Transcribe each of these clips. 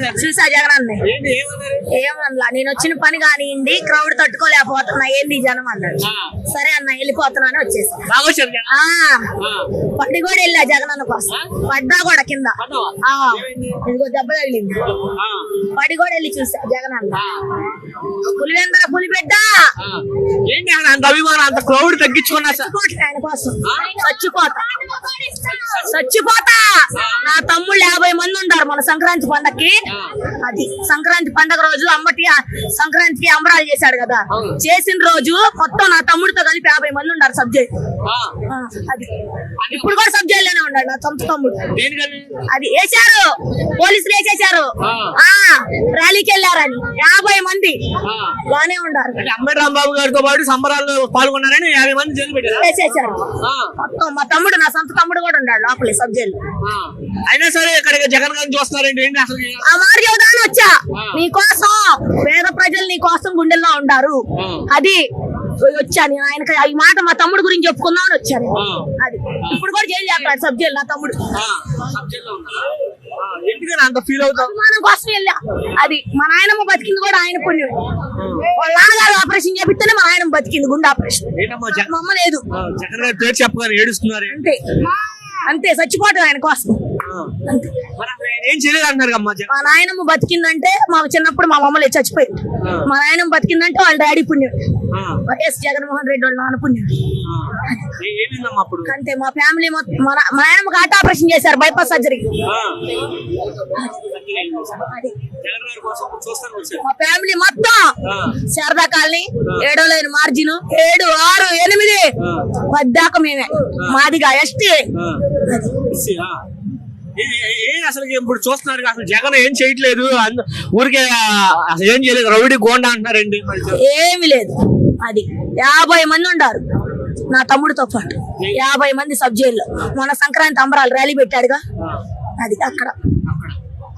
చూసా జగన్ ఏమన్నా నేను వచ్చిన పని కానివ్వండి క్రౌడ్ తట్టుకోలేకపోతున్నా ఏంది జనం అన్నాడు. సరే అన్న వెళ్ళిపోతున్నా అని. పడి కూడా వెళ్ళా జగన్ అన్న కోసం. పడ్డా కూడా కింద? ఇదిగో దెబ్బ తగిలింది. పడి కూడా వెళ్ళి చూసా జగన్ అన్న. ఆ. పులివెందర పులిబిడ్డ. ఏంటి అంత అభిమానం అంత క్రౌడ్ తగ్గించుకున్నా ఆయన కోసం. చచ్చిపోతా. చచ్చిపోతా. నా తమ్ముళ్ళు యాభై మంది మన సంక్రాంతి పండక్కి అది. సంక్రాంతి పండగ రోజు అమ్మటి సంక్రాంతికి అంబరాలు చేశాడు కదా. చేసిన రోజు మొత్తం నా తమ్ముడితో కలిపి యాభై మంది ఉన్నారు సబ్జెక్ట్. అది. ఇప్పుడు కూడా సబ్జెక్ట్లోనే ఉన్నాడు నా సొంత తమ్ముడు. అది వేశారు. పోలీసులు వేసేశారు. ఆ. ర్యాలీకి వెళ్ళారని. యాభై మంది. బానే ఉన్నారు. అంబటి రాంబాబు గారితో పాటు సంబరాల్లో పాల్గొన్నారని యాభై మంది జైలు పెట్టారు? వేసేశారు. ఆ. మొత్తం మా తమ్ముడు నా సొంత తమ్ముడు కూడా ఉన్నాడు లోపలి సబ్జెక్ట్. అయినా సరే ఇక్కడికి జగన్ గారిని వచ్చా? ఆ. నీ కోసం పేద ప్రజలు నీ కోసం గుండెల్లో ఉండారు. అది వచ్చా నేను ఆయనకి ఈ మాట మా తమ్ముడు గురించి చెప్పుకుందామని వచ్చాను ఆ. అది. ఇప్పుడు కూడా జైలు చేస్తాడు సబ్జెక్ట్ నా తమ్ముడు. ఎందుకని అంత ఫీల్ కోసం వెళ్ళా. అది మా నాయనమ్మ బతికింది కూడా ఆయన పుణ్యం. వాళ్ళ నాన్నగారు ఆపరేషన్ చేపిస్తేనే మా నాయనమ్మ బతికింది గుండె ఆపరేషన్. మా అమ్మ లేదు. జగన్ గారి పేరు చెప్పగానే ఏడుస్తున్నారు. అంతే. అంతే చచ్చిపోవటం ఆయన కోసం. ఏం చేయలేదు అంటున్నారు అమ్మా మా నాయనమ్మ బతికిందంటే మా చిన్నప్పుడు మా మమ్మల్ని చచ్చిపోయింది. మా నాయనమ్మ బతికిందంటే వాళ్ళ డాడీ పుణ్యం. వైఎస్ జగన్మోహన్ రెడ్డి వాళ్ళ నాన్న పుణ్యం అంతే మా ఫ్యామిలీ మొత్తం మా నాయనమ్మకి హార్ట్ ఆపరేషన్ చేశారు బైపాస్ సర్జరీ. మా ఫ్యామిలీ మొత్తం. శారదా కాలనీ ఏడో లేని మార్జిన్ ఏడు ఆరు ఎనిమిది. పద్దాక మేమే. మాదిగా ఎస్టీ. ఏ- అసలు ఇప్పుడు చూస్తున్నారు అసలు జగన్ ఏం చేయట్లేదు? ఊరికే అసలు ఏం చేయలేదు. రౌడీ గోండా అంటున్నారండి ఏమి లేదు. అది యాభై మంది ఉండారు. నా తమ్ముడితో పాటు. యాభై మంది సబ్ జైల్లో. మొన్న సంక్రాంతి అంబరాలు ర్యాలీ పెట్టాడుగా. అది అక్కడ.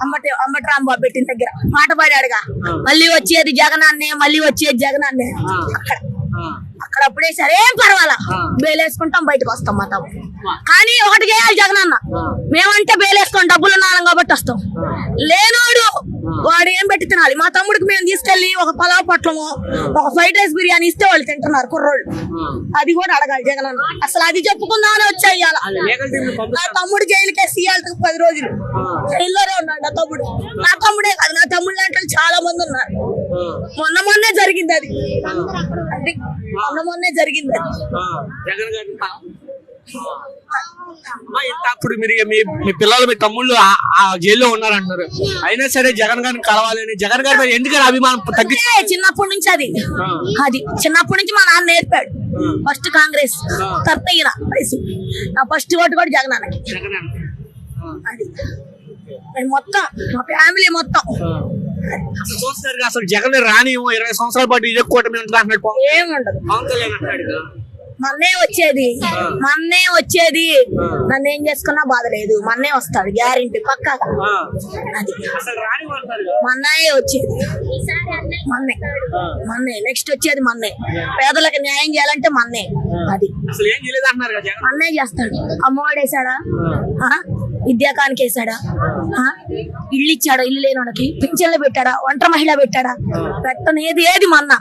అంబటి అంబటి రాంబాబు పెట్టిన దగ్గర. పాట పాడాడుగా. మళ్ళీ వచ్చేది జగనాన్నే మళ్ళీ వచ్చేది జగనాన్నే. అక్కడ. అక్కడ అప్పుడే సరే ఏం పర్వాలా. బేలేసుకుంటాం బయటకు వస్తాం మా తమ్ముడు కానీ ఒకటి చేయాలి జగనన్న. మేమంటే బేలేసుకొని డబ్బులు ఉన్నాం కాబట్టి వస్తాం. లేనోడు వాడు ఏం పెట్టి తినాలి? మా తమ్ముడికి మేము తీసుకెళ్ళి ఒక పలావ్ పొట్లము ఒక ఫ్రైడ్ రైస్ బిర్యానీ ఇస్తే వాళ్ళు తింటున్నారు కుర్రోళ్ళు. అది కూడా అడగాలి జగనన్న. అసలు అది చెప్పుకుందామని వచ్చా ఇవాళ అది లీగల్ టీమ్ నా తమ్ముడు జైలుకే సీయాలి పది రోజులు. జైల్లోనే ఉన్నాడు నా తమ్ముడు. నా తమ్ముడే కాదు నా తమ్ముడు లాంటి చాలా మంది ఉన్నారు. మొన్న మొన్నే జరిగింది అది. మొన్న మొన్నే జరిగింది అది. జగన్ గారి అమ్మా, ఇంత అప్పుడు మీరు మీ మీ పిల్లలు మీ తమ్ముళ్ళు ఆ- జైల్లో ఉన్నారంటున్నారు. అయినా సరే జగన్ గారిని కలవాలని జగన్ గారి మీద ఎందుకని అభిమానం తగ్గించి అంటే చిన్నప్పటి నుంచి అది. అది. చిన్నప్పటి నుంచి మా నాన్న నేర్పాడు. ఫస్ట్ కాంగ్రెస్ తర్వాత ఈయన వైసీపీ. నా ఫస్ట్ ఓటు కూడా జగన్ అన్నకి. అది. మొత్తం మా ఫ్యామిలీ మొత్తం. అసలు చూస్తున్నారు కదా, అసలు జగన్ రాని ఇరవై సంవత్సరాల పాటు ఇదే కూటమి ఉంటుంది పవన్ ఏముండదు. పవన్ కళ్యాణ్ అంటున్నాడు. మన్నే వచ్చేది. మన్నే వచ్చేది. నన్ను ఏం చేసుకున్నా బాధ లేదు. మన్నే వస్తాడు గ్యారెంటీ పక్కాగా ఆ. అది. మన్నాయే వచ్చేది. మన్నే. మన్నే. నెక్స్ట్ వచ్చేది మన్నే. పేదలకు న్యాయం చేయాలంటే మన్నే. అది. అన్నయ్య చేస్తాడు. అమ్మవాడు వేసాడా? ఆ? విద్యాకానికి వేసాడా? ఆ? ఇల్లు ఇచ్చాడా? ఇల్లు లేని వాళ్ళకి పింఛన్లు పెట్టాడా? ఒంటరి మహిళ పెట్టాడా? పెట్టనేది ఏది మన్న?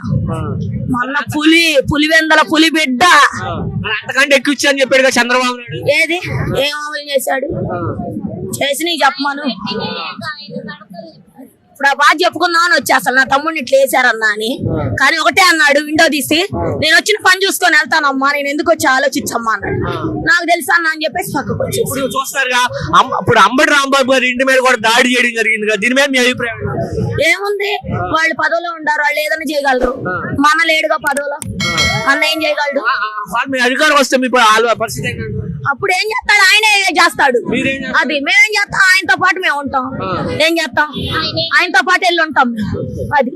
మన్న పులి పులివెందల పులి బిడ్డ అంతకంటే ఎక్కువ ఇచ్చా అని చెప్పాడు కదా చంద్రబాబు నాయుడు. ఏది? ఏం అమలు చేశాడు? చేసి చెప్పమను. ఇప్పుడు ఆ బాధ చెప్పుకుందాం అని వచ్చి అసలు నా తమ్ముడిని ఇట్లా వేసారన్నా అని. కానీ ఒకటే అన్నాడు విండో తీసి నేను వచ్చిన పని చూసుకొని వెళ్తానమ్మా నేను ఎందుకు వచ్చి ఆలోచించమ్మా అన్నాడు. నాకు తెలుసా అన్న అని చెప్పేసి పక్కకు వచ్చి ఇప్పుడు చూస్తారుగా అమ్మ- ఇప్పుడు అంబటి రాంబాబు గారి ఇంటి మీద కూడా దాడి చేయడం జరిగింది కదా దీని మీద మీ అభిప్రాయం? ఏముంది? వాళ్ళు పదవిలో ఉండారు వాళ్ళు ఏదైనా చేయగలరు. మన లేడుగా పదవిలో. అన్న ఏం మీ అధికారం వస్తే మీ పరిస్థితి? అప్పుడు ఏం చేస్తాడు? ఆయనే చేస్తాడు? అది మేమేం చేస్తాం? ఆయనతో పాటు మేము ఉంటాం. ఏం చేస్తాం? ఆయనతో పాటు వెళ్ళి ఉంటాం. మేము. అది.